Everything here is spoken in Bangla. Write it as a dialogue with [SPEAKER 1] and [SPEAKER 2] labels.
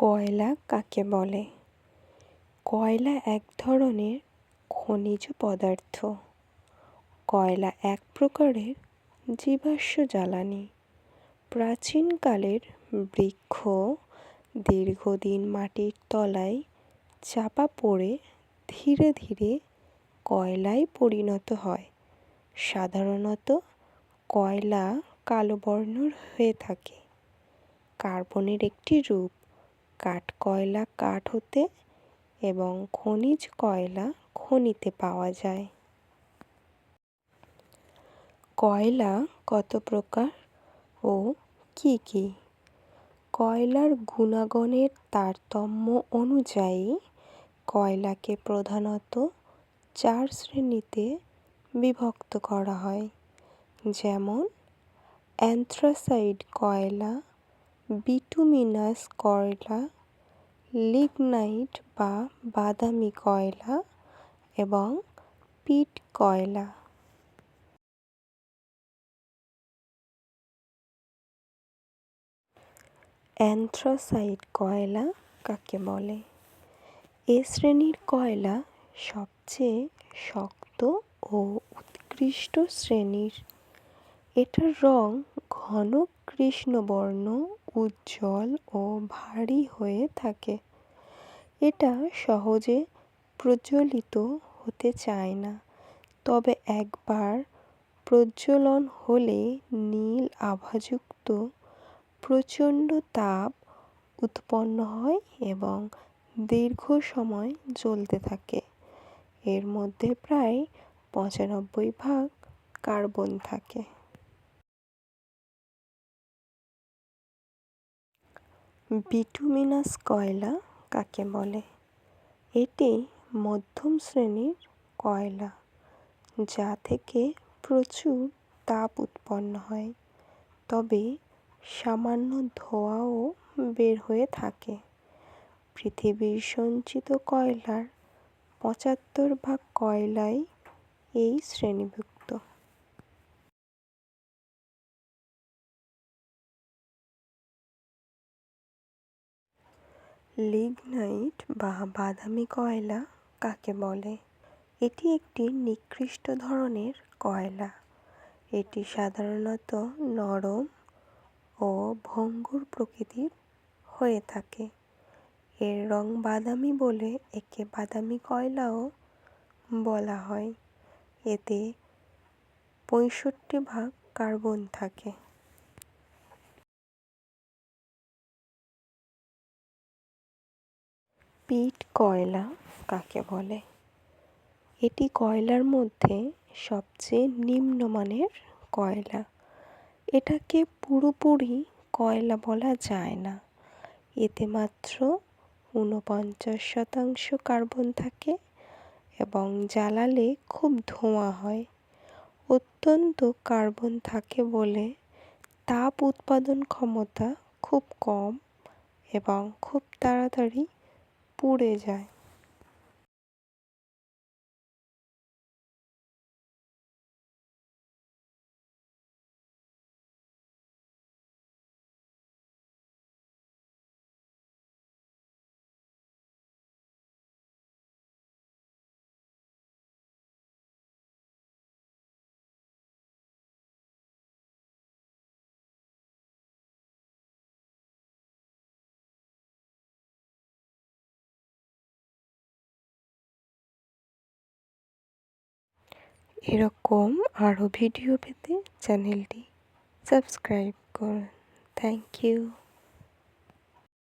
[SPEAKER 1] কয়লা কাকে বলে? কয়লা এক ধরনের খনিজ পদার্থ। কয়লা এক প্রকারের জীবাশ্ম জ্বালানি। প্রাচীনকালের বৃক্ষ দীর্ঘদিন মাটির তলায় চাপা পড়ে ধীরে ধীরে কয়লায় পরিণত হয়। সাধারণত কয়লা কালো বর্ণের হয়ে থাকে। কার্বনের একটি রূপ কাঠ কয়লা কাঠ হতে এবং খনিজ কয়লা খনিতে পাওয়া যায়। কয়লা কত প্রকার ও কি কি? কয়লার গুণাগুণের তারতম্য অনুযায়ী কয়লাকে প্রধানত চার শ্রেণীতে বিভক্ত করা হয়। যেমন, অ্যান্থ্রাসাইড কয়লা বিটুমিনাস কয়লা লিগনাইট বা বাদামি কয়লা এবং পিট কয়লা। অ্যান্থ্রাসাইড কয়লা কাকে বলে? এ শ্রেণির কয়লা সবচেয়ে শক্ত ও উৎকৃষ্ট শ্রেণির। এটার রং ঘন কৃষ্ণবর্ণ উজ্জ্বল ও ভারী হয়ে থাকে। এটা সহজে প্রজ্বলিত হতে চায় না। তবে একবার প্রজ্বলন হলে নীল আভাযুক্ত প্রচণ্ড তাপ উৎপন্ন হয় এবং দীর্ঘ সময় জ্বলতে থাকে। এর মধ্যে প্রায় পঁচানব্বই ভাগ কার্বন থাকে। বিটুমিনাস কয়লা কাকে বলে? এটি মধ্যম শ্রেণির কয়লা, যা থেকে প্রচুর তাপ উৎপন্ন হয়, তবে সামান্য ধোঁয়াও বের হয়ে থাকে। পৃথিবীর সঞ্চিত কয়লার পঁচাত্তর ভাগ কয়লাই এই শ্রেণীভুক্ত। লিগনাইট বা বাদামি কয়লা কাকে বলে? এটি একটি নিকৃষ্ট ধরনের কয়লা। এটি সাধারণত নরম ও ভঙ্গুর প্রকৃতির হয়ে থাকে। এর রং বাদামি বলে একে বাদামি কয়লাও বলা হয়। এতে পঁয়ষট্টি ভাগ কার্বন থাকে। পিট কয়লা কাকে বলে? এটি কয়লার মধ্যে সবচেয়ে নিম্নমানের কয়লা। এটাকে পুরোপুরি কয়লা বলা যায় না। এতে মাত্র ঊনপঞ্চাশ শতাংশ কার্বন থাকে এবং জ্বালালে খুব ধোঁয়া হয়। অত্যন্ত কার্বন থাকে বলে তাপ উৎপাদন ক্ষমতা খুব কম এবং খুব তাড়াতাড়ি পুড়ে যায়। এরকম আরও ভিডিও পেতে চ্যানেলটি সাবস্ক্রাইব করুন। Thank you.